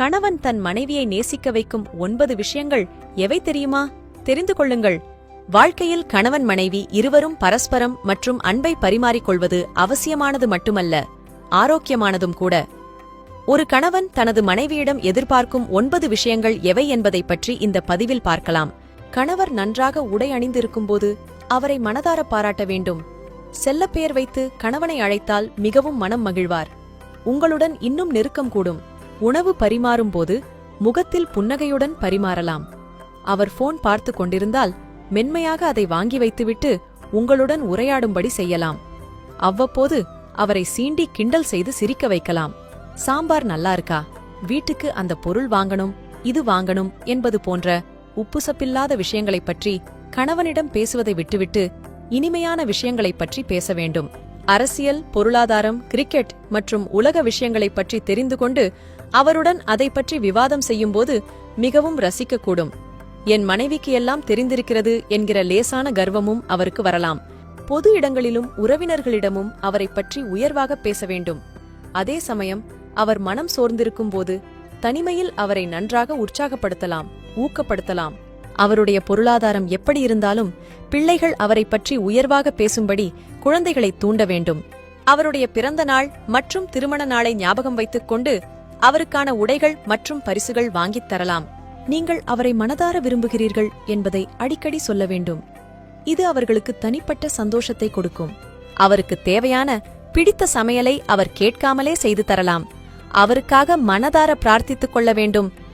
கணவன் தன் மனைவியை நேசிக்க வைக்கும் ஒன்பது விஷயங்கள் எவை தெரியுமா? தெரிந்து கொள்ளுங்கள். வாழ்க்கையில் கணவன் மனைவி இருவரும் பரஸ்பரம் மற்றும் அன்பை பரிமாறிக்கொள்வது அவசியமானது மட்டுமல்ல ஆரோக்கியமானதும் கூட. ஒரு கணவன் தனது மனைவியிடம் எதிர்பார்க்கும் ஒன்பது விஷயங்கள் எவை என்பதை பற்றி இந்த பதிவில் பார்க்கலாம். கணவர் நன்றாக உடை அணிந்திருக்கும்போது அவரை மனதார பாராட்ட வேண்டும். செல்லப்பெயர் வைத்து கணவனை அழைத்தால் மிகவும் மனம் மகிழ்வார். உங்களுடன் இன்னும் நெருக்கம் கூடும். உணவு பரிமாறும் போது முகத்தில் புன்னகையுடன் பரிமாறலாம். அவர் போன் பார்த்து கொண்டிருந்தால் மென்மையாக அதை வாங்கி வைத்துவிட்டு உங்களுடன் உரையாடும்படி செய்யலாம். அவ்வப்போது அவரை சீண்டி கிண்டல் செய்து சிரிக்க வைக்கலாம். சாம்பார் நல்லா இருக்கா? வீட்டுக்கு அந்த பொருள் வாங்கணும் இது வாங்கணும் என்பது போன்ற உப்புசப்பில்லாத விஷயங்களைப் பற்றி கணவனிடம் பேசுவதை விட்டுவிட்டு இனிமையான விஷயங்களைப் பற்றி பேச வேண்டும். அரசியல் பொருளாதாரம் கிரிக்கெட் மற்றும் உலக விஷயங்களைப் பற்றி தெரிந்து கொண்டு அவருடன் அதை பற்றி விவாதம் செய்யும்போது மிகவும் ரசிக்கக்கூடும். என் மனைவிக்கு எல்லாம் தெரிந்திருக்கிறது என்கிற லேசான கர்வமும் அவருக்கு வரலாம். பொது இடங்களிலும் உறவினர்களிடமும் அவரைப் பற்றி உயர்வாக பேச வேண்டும். அதே சமயம் அவர் மனம் சோர்ந்திருக்கும் போது தனிமையில் அவரை நன்றாக உற்சாகப்படுத்தலாம் ஊக்கப்படுத்தலாம். அவருடைய பொருளாதாரம் எப்படி இருந்தாலும் பிள்ளைகள் அவரைப் பற்றி உயர்வாக பேசும்படி குழந்தைகளை தூண்ட வேண்டும். அவருடைய பிறந்த நாள் மற்றும் திருமண நாளை ஞாபகம் வைத்துக் கொண்டு அவருக்கான உடைகள் மற்றும் பரிசுகள் வாங்கித் தரலாம். நீங்கள் அவரை மனதார விரும்புகிறீர்கள் என்பதை அடிக்கடி சொல்ல வேண்டும். இது அவர்களுக்கு தனிப்பட்ட சந்தோஷத்தை கொடுக்கும். அவருக்கு தேவையான பிடித்த சமையலை அவர் கேட்காமலே செய்து தரலாம். அவருக்காக மனதார பிரார்த்தித்துக் கொள்ள வேண்டும்.